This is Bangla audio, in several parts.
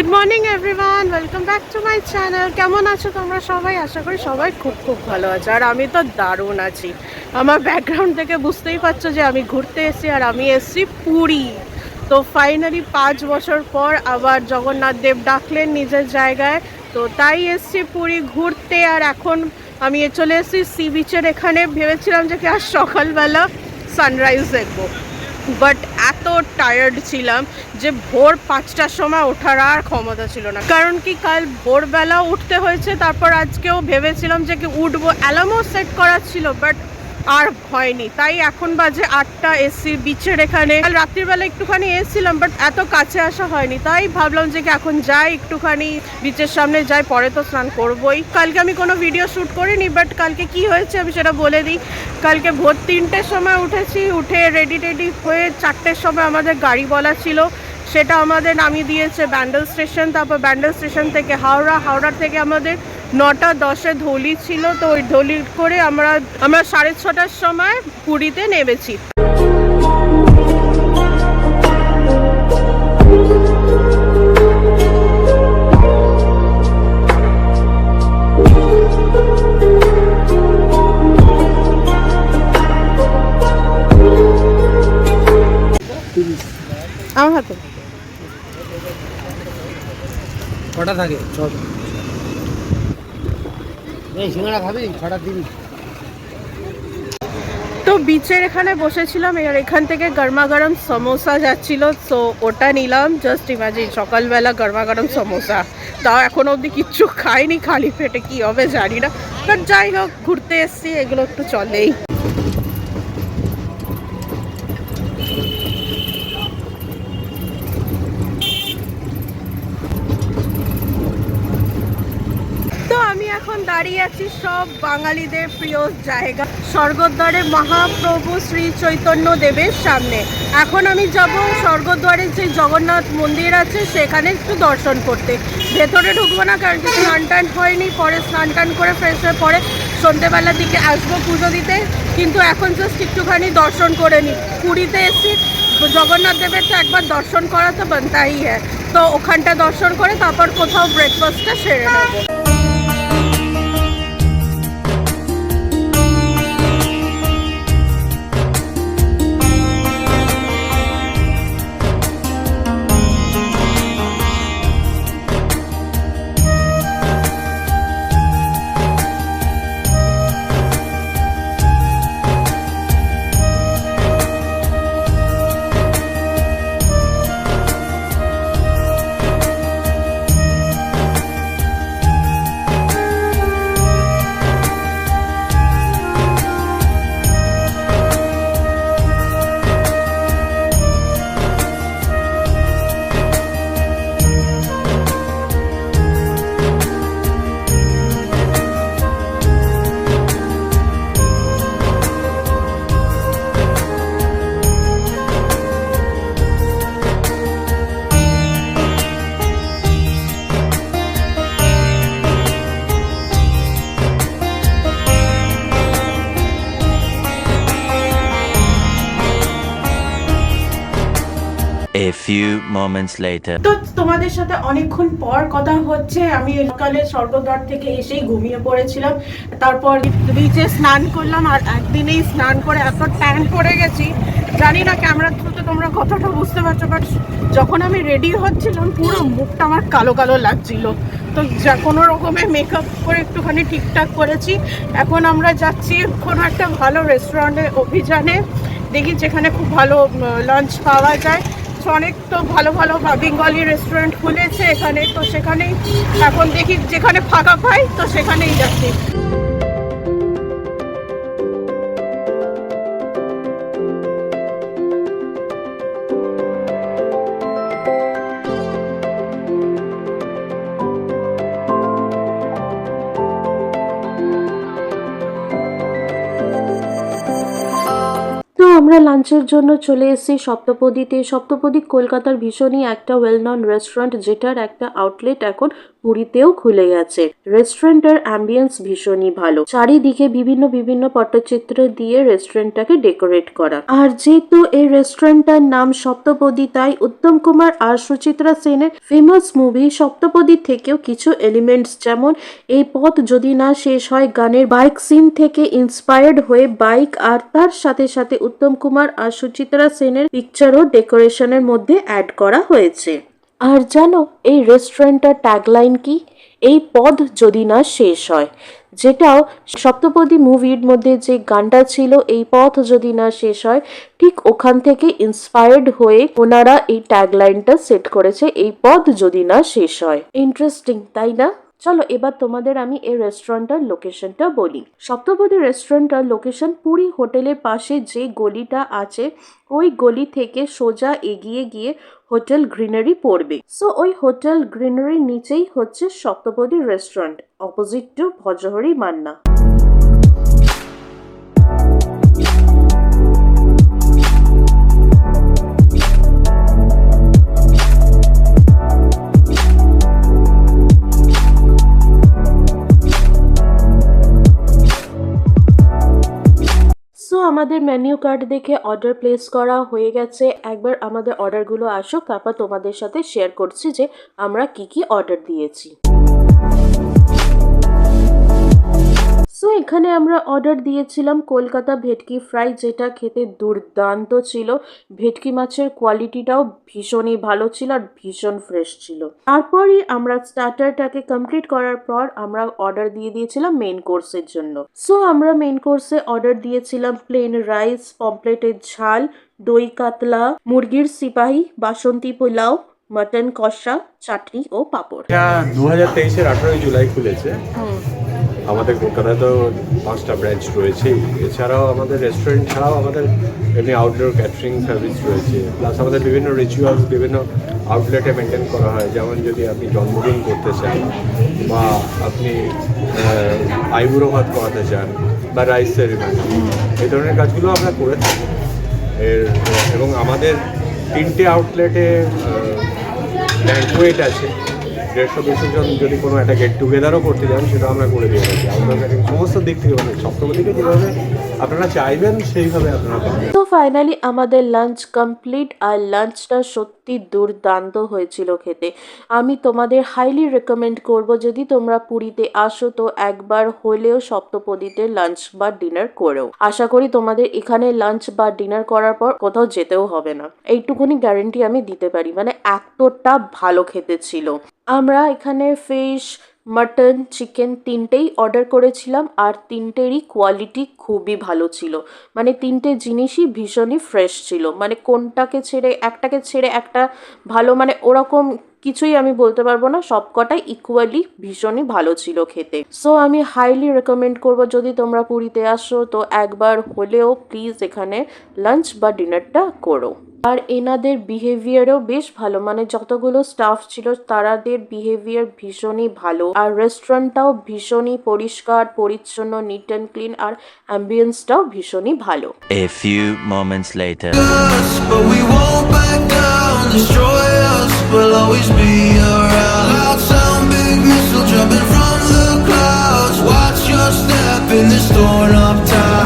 Good morning everyone welcome back to my channel কেমন আছো তোমরা সবাই? আশা করি সবাই খুব খুব ভালো আছো। আর আমি তো দারুণ আছি। আমার ব্যাকগ্রাউন্ড থেকে বুঝতেই পারছ যে আমি ঘুরতে এসেছি আর আমি এসেছি পুরী। তো ফাইনালি পাঁচ বছর পর আবার জগন্নাথ দেব ডাকলেন নিজের জায়গায়। তো তাই এসেছি পুরী ঘুরতে। আর এখন আমি চলে এসেছি সি বিচের এখানে। ভেবেছিলাম যে কি আজ সকালবেলা সানরাইজ দেখব। বাট এত টায়ার্ড ছিলাম যে ভোর পাঁচটার সময় ওঠার আর ক্ষমতা ছিল না। কারণ কি, কাল ভোরবেলা উঠতে হয়েছে, তারপর আজকেও ভেবেছিলাম যে কি উঠবো অ্যালার্মও সেট করা ছিল বাট আর হয়নি। তাই এখন বাজে আটটা এসি বিচের এখানে। রাত্রিবেলা একটুখানি এসেছিলাম বাট এত কাছে আসা হয়নি। তাই ভাবলাম যে এখন যাই, একটুখানি বিচের সামনে যাই, পরে তো স্নান করবোই। কালকে আমি কোনো ভিডিও শ্যুট করিনি বাট কালকে কি হয়েছে আমি সেটা বলে দিই। কালকে ভোর তিনটের সময় উঠেছি, উঠে রেডি টেডি হয়ে চারটের সময় আমাদের গাড়ি বলা ছিল। সেটা আমাদের নামিয়ে দিয়েছে ব্যান্ডেল স্টেশন, তারপর ব্যান্ডেল স্টেশন থেকে হাওড়া হাওড়া থেকে আমাদের নটা দশে ধলি ছিল তো ওই ধলি করে আমরা আমরা সাড়ে ছটার সময় পুরীতে নেমেছি। আমার হাতে? কটা থাকে? ছটা। তো বিচের এখানে বসেছিলাম, এবার এখান থেকে গরমা গরম সমোসা যাচ্ছিল তো ওটা নিলাম। জাস্ট ইমাজিন সকালবেলা গরমা গরম সমোসা। তাও এখন অবধি কিচ্ছু খাইনি, খালি পেটে কি হবে জানি না। বাট যাই হোক, ঘুরতে এসছি, এগুলো একটু চলেই তো আমি এখন দাঁড়িয়ে আছি সব বাঙালিদের প্রিয় জায়গা। স্বর্গদ্বারে মহাপ্রভু শ্রী চৈতন্য দেবের সামনে। এখন আমি যাব স্বর্গদ্বারে যে জগন্নাথ মন্দির আছে, সেখানে একটু দর্শন করতে। ভেতরে ঢুকবো না, কারণ স্নান টান হয়নি, পরে স্নান টান করে ফ্রেশ হয়ে পরে সন্ধেবেলার দিকে আসব পুজো দিতে। কিন্তু এখন জাস্ট একটুখানি দর্শন করে নিই পুরীতে এসেছি, জগন্নাথ দেবের তো একবার দর্শন করা তো বানতাই হ্যাঁ। তো ওখানটা দর্শন করে তারপর কোথাও ব্রেকফাস্টটা সেরে নেব। A few moments later. তো তোমাদের সাথে অনেকক্ষণ পর কথা হচ্ছে, আমি সকালে স্বর্গদ্বার থেকে এসেই ঘুমিয়ে পড়েছিলাম। তারপর বিচে স্নান করলাম আর একদিনেই স্নান করে এত ট্যান পড়ে গেছি। জানি না ক্যামেরার থ্রুতে তোমরা কতটা বুঝতে পারছ বাট যখন আমি রেডি হচ্ছিলাম, পুরো মুখটা আমার কালো কালো লাগছিল। তো যা, কোনো রকমের মেকআপ করে একটুখানি ঠিকঠাক করেছি। এখন আমরা যাচ্ছি কোনো একটা ভালো রেস্টুরেন্টে অভিযানে। দেখি যেখানে খুব ভালো লাঞ্চ পাওয়া যায়। অনেক তো ভালো ভালো বেঙ্গলি রেস্টুরেন্ট খুলেছে এখানে, তো সেখানেই এখন দেখি যেখানে ফাঁকা পাই, তো সেখানেই যাচ্ছি। লাঞ্চের জন্য চলে এসেছি সপ্তপদীতে। সপ্তপদী কলকাতার ভীষণই একটা ওয়েল নন রেস্টুরেন্ট যেটার একটা আউটলেট এখন পুরীতেও খুলে গেছে। রেস্টুরেন্টের অ্যাম্বিয়েন্স ভীষণই ভালো। চারিদিকে বিভিন্ন বিভিন্ন পটচিত্র দিয়ে রেস্টুরেন্টটাকে ডেকোরেট করা। আর যেহেতু এই রেস্টুরেন্টটার নাম সপ্তপদী, তাই উত্তম কুমার আর সুচিত্রা সেনের ফেমাস মুভি সপ্তপদী থেকেও কিছু এলিমেন্টস যেমন এই পথ যদি না শেষ হয়, গানের বাইক সিন থেকে ইন্সপায়ার্ড হয়ে বাইক আর তার সাথে সাথে উত্তম কুমার আর সুচিত্রা সেনের পিকচারও ডেকোরেশনের মধ্যে অ্যাড করা হয়েছে। আর জানো, এই রেস্টুরেন্টটার ট্যাগলাইন কি? এই পদ যদি না শেষ হয়। যেটাও সপ্তপদী মুভির মধ্যে যে গানটা ছিল, এই পথ যদি না শেষ হয়, ঠিক ওখান থেকে ইন্সপায়ার্ড হয়ে ওনারা এই ট্যাগলাইনটা সেট করেছে, এই পথ যদি না শেষ হয়। ইন্টারেস্টিং তাই না? চলো এবার তোমাদের আমি এই রেস্টুরেন্টটার লোকেশনটা বলি। সপ্তপদী রেস্টুরেন্টটার লোকেশন পুরী হোটেলের পাশে যে গলিটা আছে, ওই গলি থেকে সোজা এগিয়ে গিয়ে হোটেল গ্রিনারি পড়বে। সো ওই হোটেল গ্রিনারির নিচেই হচ্ছে Saptapadi restaurant opposite to Bhojohori Manna. আমাদের মেনিউ কার্ড দেখে অর্ডার প্লেস করা হয়ে গেছে। একবার আমাদের অর্ডারগুলো আসুক, তারপর তোমাদের সাথে শেয়ার করছি যে আমরা কি কি অর্ডার দিয়েছি। সো এখানে আমরা অর্ডার দিয়েছিলাম কলকাতা ভেটকি ফ্রাই যেটা খেতে দুর্দান্ত ছিল। ভেটকি মাছের কোয়ালিটিটাও ভীষণই ভালো ছিল আর ভীষণ ফ্রেশ ছিল। তারপরই আমরা স্টার্টারটাকে কমপ্লিট করার পর আমরা অর্ডার দিয়ে দিয়েছিলাম মেন কোর্সের জন্য। সো আমরা মেন কোর্সে অর্ডার দিয়েছিলাম প্লেন রাইস পমপ্লেটের ঝাল দই কাতলা মুরগির সিপাহি বাসন্তী পোলাও মাটন কষা চাটনি ও পাঁপড়। দু হাজার তেইশের আঠারোই জুলাই খুলেছে। আমাদের কলকাতায় তো পাঁচটা ব্রাঞ্চ রয়েছে এছাড়াও আমাদের রেস্টুরেন্ট ছাড়াও আমাদের এমনি আউটডোর ক্যাটারিং সার্ভিস রয়েছে। প্লাস আমাদের বিভিন্ন রিচুয়ালস বিভিন্ন আউটলেটে মেনটেন করা হয়। যেমন যদি আপনি জন্মদিন করতে চান বা আপনি আইবুড়ো ভাত করাতে চান বা রাইস সেরিমনি এই ধরনের কাজগুলো আমরা করে থাকি। এর, এবং আমাদের তিনটে আউটলেটে ব্যাঙ্কুয়েট আছে। দেড়শো, দুশো জন যদি কোনো একটা গেট টুগেদারও করতে যান, সেটা আমরা করে দিয়ে থাকি। আউটডোর ক্যাটারিং সমস্ত দিক থেকে মানে সপ্তম দিকে যেভাবে আপনারা চাইবেন, সেইভাবে আপনারা পাবেন। তো ফাইনালি আমাদের লাঞ্চ কমপ্লিট আর লাঞ্চটা সত্যি দুর্দান্ত হয়েছিল খেতে। আমি তোমাদের হাইলি রেকমেন্ড করব, যদি তোমরা পুরীতে আসো, তো একবার হলেও সপ্তপদীতে লাঞ্চ বা ডিনার করেও। আশা করি তোমাদের এখানে লাঞ্চ বা ডিনার করার পর কোথাও যেতেও হবে না। এইটুকুনি গ্যারেন্টি আমি দিতে পারি। মানে এতটা ভালো খেতে ছিল। আমরা এখানে ফিশ মাটন চিকেন তিনটেই অর্ডার করেছিলাম আর তিনটেরই কোয়ালিটি খুবই ভালো ছিল। মানে তিনটে জিনিসই ভীষণই ফ্রেশ ছিল। মানে কোনটাকে ছেড়ে একটাকে ছেড়ে একটা ভালো মানে ওরকম কিছুই আমি বলতে পারব না সবকটাই ইকুয়ালি ভীষণই ভালো ছিল খেতে সো আমি হাইলি রেকমেন্ড করব যদি তোমরা পুরীতে আসো তো একবার হলেও প্লিজ এখানে লাঞ্চ বা ডিনারটা করো আর এনাদের বিহেভিয়ারও বেশ ভালো মানে যতগুলো স্টাফ ছিল তারাদের বিহেভিয়ার ভীষণই ভালো আর রেস্টুরেন্টটাও ভীষণই পরিষ্কার পরিচ্ছন্ন নিট অ্যান্ড ক্লিন আর অ্যাম্বিয়েন্সটাও ভীষণই ভালো A few moments later. us, but we won't back down. Destroy us, we'll always be around. Loud sound, big missile jumping from the clouds. Watch your step in this torn up town.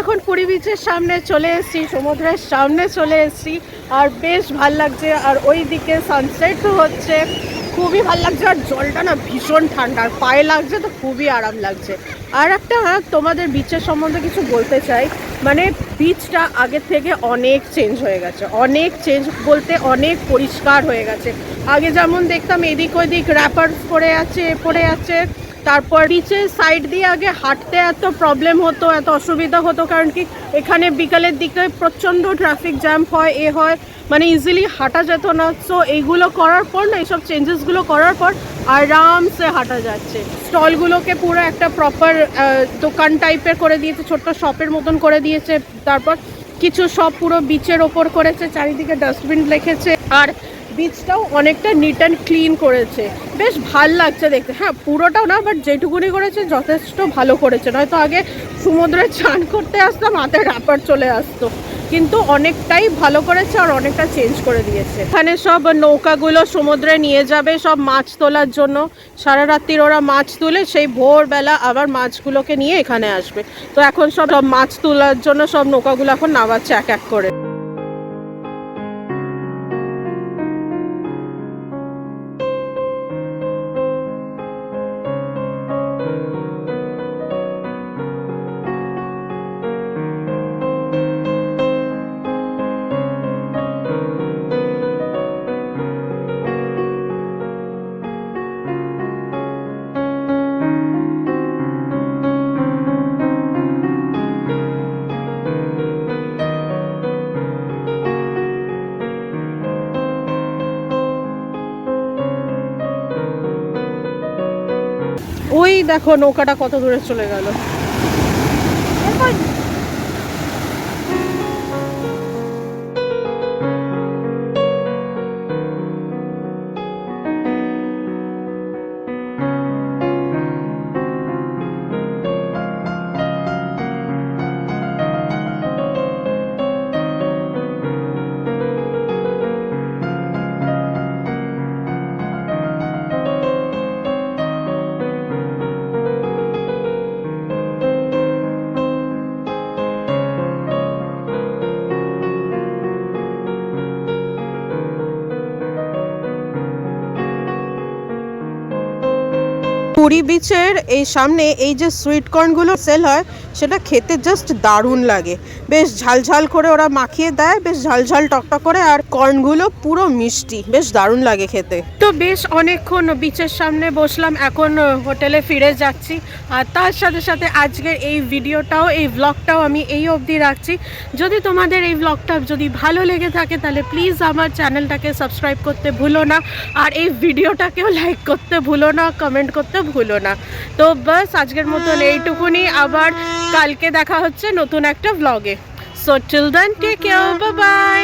এখন পুরী বিচের সামনে চলে এসেছি সমুদ্রের সামনে চলে এসেছি। আর বেশ ভালো লাগছে আর ওই দিকে সানসেট হচ্ছে। খুবই ভালো লাগছে আর জলটা না ভীষণ ঠান্ডা আর পায়ে লাগছে তো খুবই আরাম লাগছে। আর একটা হ্যাঁ, তোমাদের বিচের সম্বন্ধে কিছু বলতে চাই। মানে বিচটা আগের থেকে অনেক চেঞ্জ হয়ে গেছে অনেক চেঞ্জ বলতে অনেক পরিষ্কার হয়ে গেছে। আগে যেমন দেখতাম এদিক ওদিক র্যাপার পরে আছে পড়ে আছে তারপর বিচের সাইড দিয়ে আগে হাঁটতে এত প্রবলেম হতো, এত অসুবিধা হতো, কারণ কি এখানে বিকালের দিকে প্রচণ্ড ট্রাফিক জ্যাম হয়, এ হয় মানে ইজিলি হাঁটা যেত না। সো এইগুলো করার পর না, এইসব চেঞ্জেসগুলো করার পর আরামসে হাঁটা যাচ্ছে। স্টলগুলোকে পুরো একটা প্রপার দোকান টাইপের করে দিয়েছে, ছোট্ট শপের মতন করে দিয়েছে। তারপর কিছু সব পুরো বিচের ওপর করেছে, চারিদিকে ডাস্টবিন রেখেছে। আর বিচটাও অনেকটা নিট অ্যান্ড ক্লিন করেছে। বেশ ভালো লাগছে দেখতে। হ্যাঁ পুরোটাও না বাট যেটুকুনি করেছে, যথেষ্ট ভালো করেছে। নয়তো আগে সমুদ্রে চান করতে আসতাম, হাতে রাপার চলে আসতো। কিন্তু অনেকটাই ভালো করেছে আর অনেকটা চেঞ্জ করে দিয়েছে। এখানে সব নৌকাগুলো সমুদ্রে নিয়ে যাবে, সব মাছ তোলার জন্য। সারা রাত্রির ওরা মাছ তুলে, সেই ভোরবেলা আবার মাছগুলোকে নিয়ে এখানে আসবে। তো এখন সব মাছ তোলার জন্য সব নৌকাগুলো এখন নামাচ্ছে এক এক করে। দেখো নৌকাটা কত দূরে চলে গেল। পুরী বিচের এই সামনে এই যে সুইট কর্নগুলো সেল হয় সেটা খেতে জাস্ট দারুণ লাগে। বেশ ঝালঝাল করে ওরা মাখিয়ে দেয়, বেশ ঝালঝাল টকটক করে আর কর্নগুলো পুরো মিষ্টি, বেশ দারুণ লাগে খেতে। তো বেশ অনেকক্ষণ বিচের সামনে বসলাম, এখন হোটেলে ফিরে যাচ্ছি। আর তার সাথে সাথে আজকের এই ভিডিওটাও এই ব্লগটাও আমি এই অবধি রাখছি। যদি তোমাদের এই ব্লগটা যদি ভালো লেগে থাকে, তাহলে প্লিজ আমার চ্যানেলটাকে সাবস্ক্রাইব করতে ভুলো না। আর এই ভিডিওটাকেও লাইক করতে ভুলো না কমেন্ট করতে ভুলো না। তো বাস আজকের মতন এইটুকুনি। আবার কালকে দেখা হচ্ছে নতুন একটা ব্লগে so till then take care bye